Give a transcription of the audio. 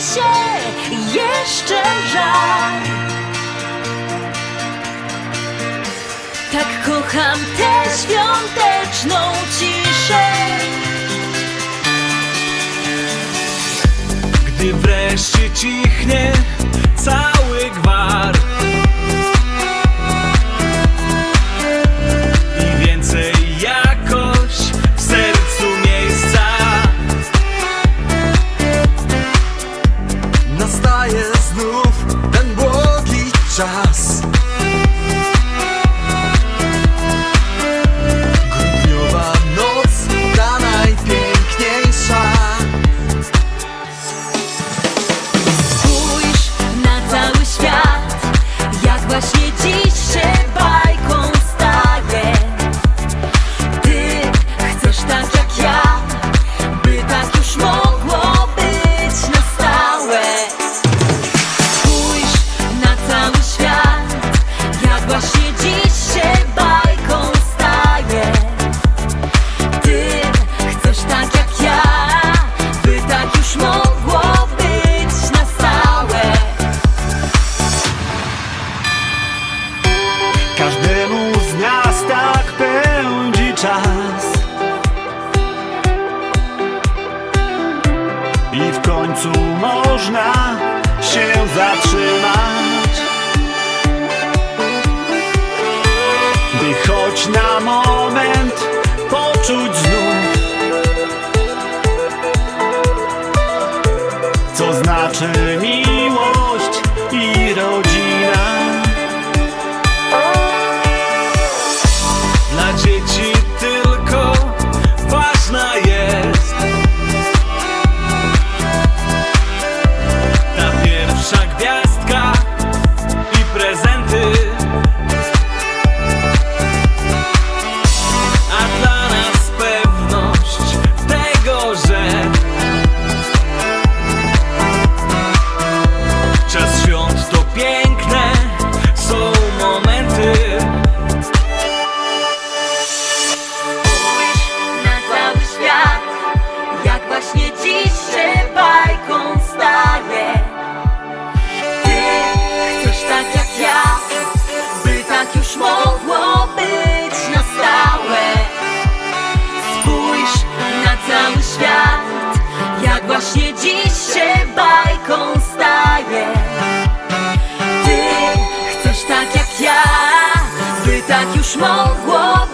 się jeszcze żal. Tak kocham tę świąteczną ciszę. Gdy wreszcie cichnie just końcu można się zatrzymać. By choć na moment poczuć znów Co znaczy miłość i rodzina. Dla dzieci mogło być na stałe. Spójrz na cały świat, jak właśnie dziś się bajką staje. Ty chcesz tak jak ja, by tak już mogło